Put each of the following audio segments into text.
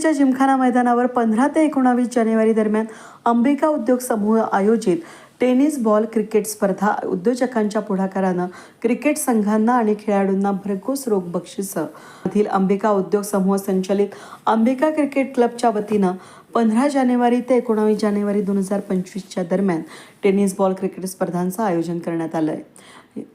दिल्लीच्या जिमखाना मैदानावर पंधरा ते एकोणावीस जानेवारी दरम्यान अंबिका उद्योग समूह आयोजित टेनिस बॉल क्रिकेट स्पर्धा उद्योजकांच्या पुढाकारानं क्रिकेट संघांना आणि खेळाडूंना भरघोस रोख बक्षिसं. मधील अंबिका उद्योग समूह संचलित अंबिका क्रिकेट क्लबच्या वतीनं पंधरा जानेवारी ते एकोणावीस जानेवारी दोन हजार पंचवीसच्या दरम्यान टेनिस बॉल क्रिकेट स्पर्धांचं आयोजन करण्यात आलं आहे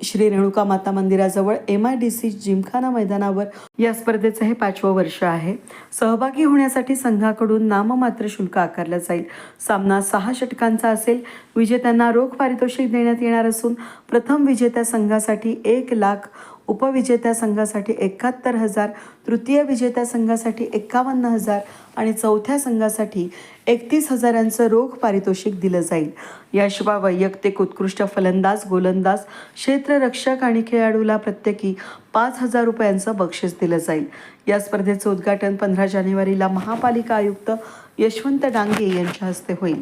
श्री रेणुका माता मंदिराजवळ M I D C gymkhana मैदानावर या स्पर्धेचं हे पाचवं वर्ष आहे. सहभागी होण्यासाठी संघाकडून नाममात्र शुल्क आकारलं जाईल. सामना सहा षटकांचा असेल. विजेत्यांना रोख पारितोषिक देण्यात येणार असून प्रथम विजेत्या संघासाठी एक लाख उपविजेत्या संघासाठी एकाहत्तर हजार तृतीय विजेत्या संघासाठी एक्कावन्न हजार आणि चौथ्या संघासाठी एकतीस हजारांचं रोख पारितोषिक दिलं जाईल. याशिवाय वैयक्तिक उत्कृष्ट फलंदाज गोलंदाज क्षेत्ररक्षक आणि खेळाडूला प्रत्येकी पाच हजार रुपयांचं बक्षीस दिलं जाईल. या स्पर्धेचं उद्घाटन पंधरा जानेवारीला महापालिका आयुक्त यशवंत डांगे यांच्या हस्ते होईल.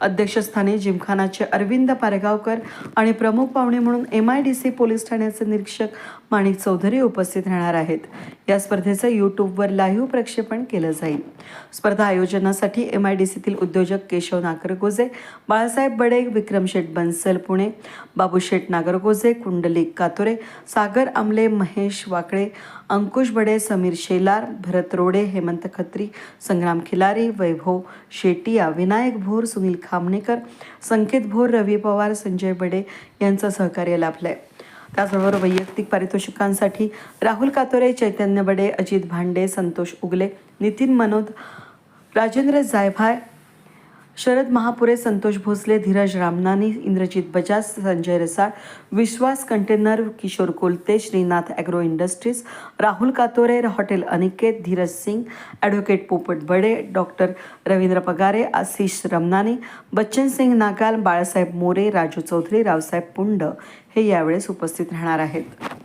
अध्यक्षस्थानी जिमखानाचे अरविंद पारगावकर आणि प्रमुख पाहुणे म्हणून M I D C police ठाण्याचे निरीक्षक माणिक चौधरी उपस्थित राहणार आहेत. या स्पर्धेचं यूट्यूबवर लाईव्ह प्रक्षेपण केलं जाईल. स्पर्धा आयोजनासाठी एम आय डी सीतील उद्योजक केशव नागरगोजे बाळासाहेब बडे विक्रम शेठ बन्सल पुणे बाबूशेठ नागरगोजे कुंडलिक कातोरे सागर आमले महेश वाकळे अंकुश बडे समीर शेलार भरत रोडे हेमंत खत्री संग्राम खिलारी वैभव शेटिया विनायक भोर सुनील खामणेकर संकेत भोर रवी पवार संजय बडे यांचं सहकार्य लाभलं आहे त्याचबरोबर वैयक्तिक पारितोषिकांसाठी राहुल कातोरे चैतन्य बडे Ajit Bhande Santosh Ugale Nitin Manod Rajendra Jaybhay Sharad Mahapure Santosh Bhosale Dheeraj Ramnani Indrajit Bajaj Sanjay Rasal Vishwas container Kishor Kolte Shrinath agro industries Rahul Katore hotel Aniket Dheeraj Singh advocate Popat Bade doctor Ravindra Pagare Ashish Ramnani Bachchan Singh Nagal Balasaheb More Raju Chaudhari Raosaheb Pund हे यावेळेस उपस्थित राहणार आहेत.